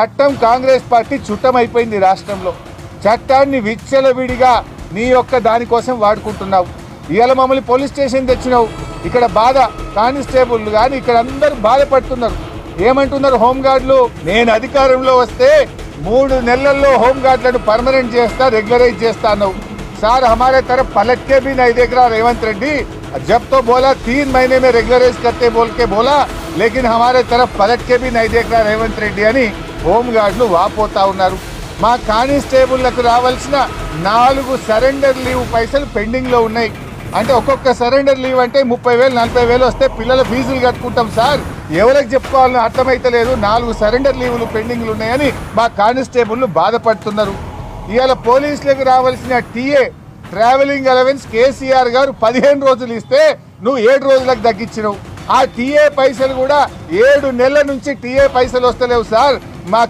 చట్టం కాంగ్రెస్ పార్టీ చుట్టమైపోయింది రాష్ట్రంలో. చట్టాన్ని విచ్చలవిడిగా నీ యొక్క దానికోసం వాడుకుంటున్నావు. ఇవాళ మమ్మల్ని పోలీస్ స్టేషన్ తెచ్చినావు. ఇక్కడ బాధ కానిస్టేబుల్ కానీ ఇక్కడ అందరు బాధపడుతున్నారు. ఏమంటున్నారు హోంగార్డులు? నేను అధికారంలో వస్తే మూడు నెలల్లో హోంగార్డులను పర్మనెంట్ చేస్తా రెగ్యులరైజ్ చేస్తా అన్నావు. సార్ హమారే తర పలక్కే బీ నా దగ్గర రేవంత్ రెడ్డి. जब तो बोला तीन महीने में रेगुलराइज करते बोल के बोला लेकिन हमारे तरफ पलट के भी नहीं देख रहा రేవంత్ రెడ్డి అని హోంగార్డులు వాపోతా ఉన్నారు మా కానిస్టేబుల్లకు రావాల్సిన నాలుగు సరెండర్ లీవ్ పైసలు పెండింగ్ లో ఉన్నాయి అంటే ఒక్కొక్క సరెండర్ లీవ్ అంటే ముప్పై వేలు నలభై వేలు వస్తే పిల్లల ఫీజులు కట్టుకుంటాం సార్ ఎవరికి చెప్పుకోవాలని అర్థమైతలేదు నాలుగు సరెండర్ లీవులు పెండింగ్లు ఉన్నాయని మా కానిస్టేబుల్లు బాధపడుతున్నారు ఇవాళ పోలీసులకు రావాల్సిన టీఏ ట్రావెలింగ్ అలవెన్స్ కేసీఆర్ గారు పదిహేను రోజులు ఇస్తే నువ్వు ఏడు రోజులకు తగ్గించినావు. ఆ టీఏ పైసలు కూడా ఏడు నెలల నుంచి టీఏ పైసలు వస్తలేవు సార్. మా